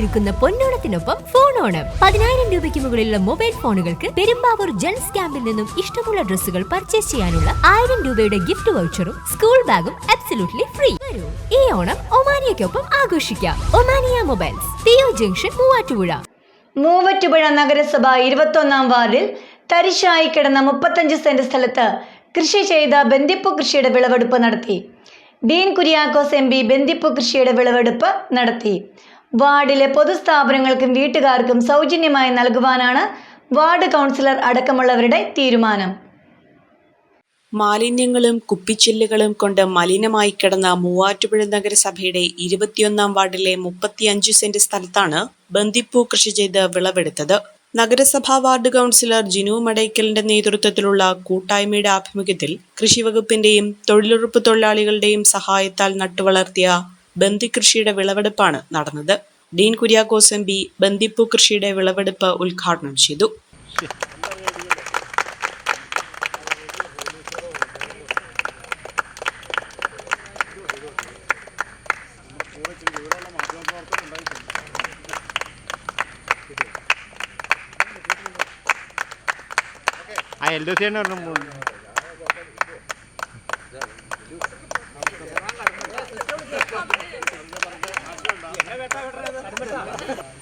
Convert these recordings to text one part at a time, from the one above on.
ഒരുക്കുന്ന പൊന്നോണത്തിനൊപ്പം ഫോൺ ഓണം. പതിനായിരം രൂപയ്ക്ക് മുകളിലുള്ള മൊബൈൽ ഫോണുകൾക്ക് പെരുമ്പാവൂർ ജെൻസ് ക്യാമ്പിൽ നിന്നും ഇഷ്ടമുള്ള ഡ്രസ്സുകൾ പർച്ചേസ് ചെയ്യാനുള്ള ആയിരം രൂപയുടെ ഗിഫ്റ്റ് വൗച്ചറും സ്കൂൾ ബാഗും അബ്സല്യൂട്ട്ലി ഫ്രീ ഈ ഓണം ഒമാനിയക്കൊപ്പം ആഘോഷിക്കാം. Omania mobiles PO junction Muvattupuzha. Muvattupuzha നഗരസഭ ഇരുപത്തൊന്നാം വാർഡിൽ തരിശായി കിടന്ന മുപ്പത്തഞ്ച് സെന്റ് സ്ഥലത്ത് കൃഷി ചെയ്ത ബന്ദിപ്പു കൃഷിയുടെ വിളവെടുപ്പ് നടത്തി. ഡീൻ കുര്യാക്കോസ് എം പി ബന്ദിപ്പു കൃഷിയുടെ വിളവെടുപ്പ് നടത്തി. വാർഡിലെ പൊതുസ്ഥാപനങ്ങൾക്കും വീട്ടുകാർക്കും സൗജന്യമായി നൽകുവാനാണ് വാർഡ് കൗൺസിലർ അടക്കമുള്ളവരുടെ തീരുമാനം. മാലിന്യങ്ങളും കുപ്പിച്ചില്ലുകളും കൊണ്ട് മലിനമായി കിടന്ന മൂവാറ്റുപുഴ നഗരസഭയുടെ ഇരുപത്തിയൊന്നാം വാർഡിലെ മുപ്പത്തിയഞ്ച് സെന്റ് സ്ഥലത്താണ് ബന്ദിപ്പൂ കൃഷി ചെയ്ത് വിളവെടുത്തത്. നഗരസഭാ വാർഡ് കൗൺസിലർ ജിനു മടയ്ക്കലിന്റെ നേതൃത്വത്തിലുള്ള കൂട്ടായ്മയുടെ ആഭിമുഖ്യത്തിൽ കൃഷിവകുപ്പിന്റെയും തൊഴിലുറപ്പ് തൊഴിലാളികളുടെയും സഹായത്താൽ നട്ടുവളർത്തിയ ബന്ദി കൃഷിയുടെ വിളവെടുപ്പാണ് നടന്നത്. ഡീൻ കുര്യാക്കോസ് എം പി ബന്ദിപ്പൂ കൃഷിയുടെ വിളവെടുപ്പ് ഉദ്ഘാടനം ചെയ്തു. ആ എൽ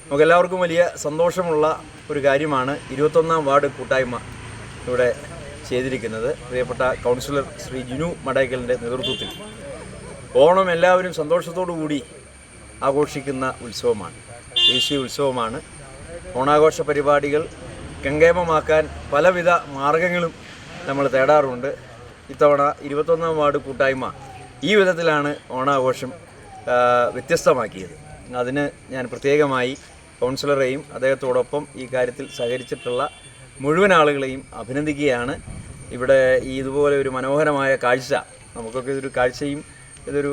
നമുക്കെല്ലാവർക്കും വലിയ സന്തോഷമുള്ള ഒരു കാര്യമാണ് ഇരുപത്തൊന്നാം വാർഡ് കൂട്ടായ്മ ഇവിടെ ചെയ്തിരിക്കുന്നത്. പ്രിയപ്പെട്ട കൗൺസിലർ ശ്രീ ജിനു മടയ്ക്കലിന്റെ നേതൃത്വത്തിൽ. ഓണം എല്ലാവരും സന്തോഷത്തോടു കൂടി ആഘോഷിക്കുന്ന ഉത്സവമാണ്. ദേശീയ ഉത്സവമാണ്. ഓണാഘോഷ പരിപാടികൾ ഗംഗേമമാക്കാൻ പലവിധ മാർഗങ്ങളും നമ്മൾ തേടാറുണ്ട്. ഇത്തവണ ഇരുപത്തൊന്നാം വാർഡ് കൂട്ടായ്മ ഈ വിധത്തിലാണ് ഓണാഘോഷം വ്യത്യസ്തമാക്കിയത്. അതിന് ഞാൻ പ്രത്യേകമായി കൗൺസിലറെയും അദ്ദേഹത്തോടൊപ്പം ഈ കാര്യത്തിൽ സഹകരിച്ചിട്ടുള്ള മുഴുവൻ ആളുകളെയും അഭിനന്ദിക്കുകയാണ്. ഇവിടെ ഈ ഇതുപോലെ ഒരു മനോഹരമായ കാഴ്ച നമുക്കൊക്കെ ഇതൊരു കാഴ്ചയും ഇതൊരു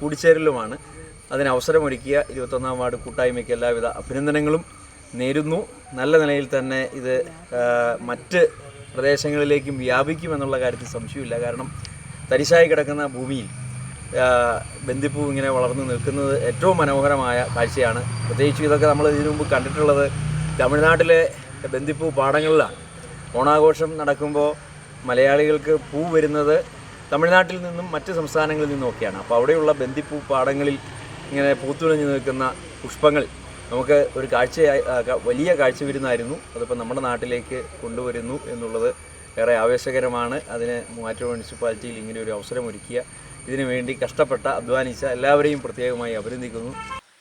കൂടിച്ചേരലുമാണ്. അതിന് അവസരമൊരുക്കിയ ഇരുപത്തൊന്നാം വാർഡ് കൂട്ടായ്മയ്ക്ക് എല്ലാവിധ അഭിനന്ദനങ്ങളും നേരുന്നു. നല്ല നിലയിൽ തന്നെ ഇത് മറ്റ് പ്രദേശങ്ങളിലേക്കും വ്യാപിക്കുമെന്നുള്ള കാര്യത്തിൽ സംശയമില്ല കാരണം തരിശായി കിടക്കുന്ന ഭൂമിയിൽ ബന്ദിപ്പൂ ഇങ്ങനെ വളർന്നു നിൽക്കുന്നത് ഏറ്റവും മനോഹരമായ കാഴ്ചയാണ്. പ്രത്യേകിച്ച് ഇതൊക്കെ നമ്മൾ ഇതിനു മുമ്പ് കണ്ടിട്ടുള്ളത് തമിഴ്നാട്ടിലെ ബന്ദിപ്പൂ പാടങ്ങളിലാണ്. ഓണാഘോഷം നടക്കുമ്പോൾ മലയാളികൾക്ക് പൂ വരുന്നത് തമിഴ്നാട്ടിൽ നിന്നും മറ്റ് സംസ്ഥാനങ്ങളിൽ നിന്നുമൊക്കെയാണ്. അപ്പോൾ അവിടെയുള്ള ബന്ദിപ്പൂ പാടങ്ങളിൽ ഇങ്ങനെ പൂത്തുലഞ്ഞു നിൽക്കുന്ന പുഷ്പങ്ങൾ നമുക്ക് ഒരു കാഴ്ചയായി വലിയ കാഴ്ച വരുന്നായിരുന്നു അതിപ്പോൾ നമ്മുടെ നാട്ടിലേക്ക് കൊണ്ടുവരുന്നു എന്നുള്ളത് ഏറെ ആവേശകരമാണ്. അതിന് മൂവാറ്റുപുഴ മുനിസിപ്പാലിറ്റിയിൽ ഇങ്ങനെ ഒരു അവസരമൊരുക്കിയ ഇതിനു വേണ്ടി കഷ്ടപ്പെട്ട അധ്വാനിച്ച എല്ലാവരെയും പ്രത്യേകമായി അഭിനന്ദിക്കുന്നു.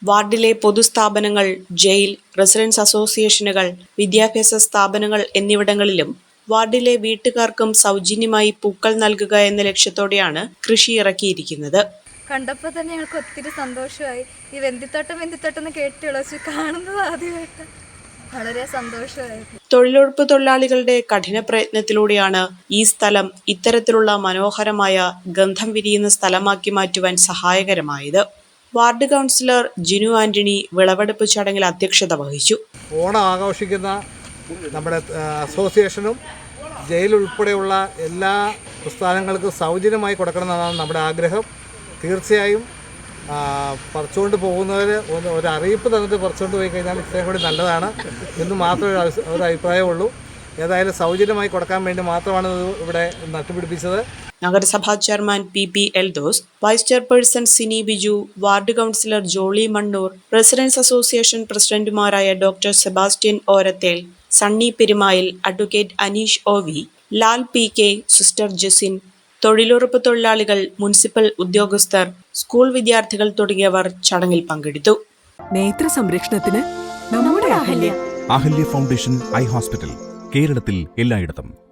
വാർഡിലെ പൊതുസ്ഥാപനങ്ങൾ ജയിൽ റെസിഡൻസ് അസോസിയേഷനുകൾ വിദ്യാഭ്യാസ സ്ഥാപനങ്ങൾ എന്നിവിടങ്ങളിലും വാർഡിലെ വീട്ടുകാർക്കും സൗജന്യമായി പൂക്കൾ നൽകുക എന്ന ലക്ഷ്യത്തോടെയാണ് കൃഷി ഇറക്കിയിരിക്കുന്നത്. കണ്ടപ്പോൾ തന്നെ ഞങ്ങൾക്ക് ഒത്തിരി സന്തോഷമായി. ഈ വെന്തിത്തോട്ടം വെന്തിത്തോട്ടം എന്ന് കാണുന്നത് ആദ്യമായിട്ട്. വളരെ സന്തോഷമായിരുന്നു. തൊഴിലുറപ്പ് തൊഴിലാളികളുടെ കഠിന പ്രയത്നത്തിലൂടെയാണ് ഈ സ്ഥലം ഇത്തരത്തിലുള്ള മനോഹരമായ ഗന്ധം വിരിയുന്ന സ്ഥലമാക്കി മാറ്റുവാൻ സഹായകരമായത്. വാർഡ് കൗൺസിലർ ജിനു ആന്റണി വിളവെടുപ്പ് ചടങ്ങിൽ അധ്യക്ഷത വഹിച്ചു. ഓണം ആഘോഷിക്കുന്ന നമ്മുടെ അസോസിയേഷനും ജയിൽ ഉൾപ്പെടെയുള്ള എല്ലാ പ്രസ്ഥാനങ്ങൾക്കും സൗജന്യമായി കൊടുക്കണമെന്നതാണ് നമ്മുടെ ആഗ്രഹം. തീർച്ചയായും പറിച്ചുകൊണ്ട് പോകുന്നവർ ഒന്ന് ഒരു അറിയിപ്പ് തന്നിട്ട് പറിച്ചുകൊണ്ട് പോയി കഴിഞ്ഞാൽ ഇത്രയും കൂടി നല്ലതാണ് എന്ന് മാത്രമേ ഒരു അഭിപ്രായമുള്ളൂ ഏതായാലും സൗജന്യമായി കൊടുക്കാൻ വേണ്ടി മാത്രമാണ് ഇവിടെ നട്ടുപിടിപ്പിച്ചത്. നഗരസഭാ chairman P P Eldhose vice chairperson Sini Biju ward councillor Jolly Mannoor residence association പ്രസിഡന്റുമാരായ doctor Sebastian Orathel Sunny Perumayil advocate Aneesh O V Lal P K sister Jasin തൊഴിലുറപ്പ് തൊഴിലാളികൾ മുനിസിപ്പൽ ഉദ്യോഗസ്ഥർ സ്കൂൾ വിദ്യാർത്ഥികൾ തുടങ്ങിയവർ ചടങ്ങിൽ പങ്കെടുത്തു. നേത്ര സംരക്ഷണത്തിന് നമ്മുടെ Ahalya. Ahalya foundation eye hospital കേരളത്തിൽ എല്ലായിടത്തും.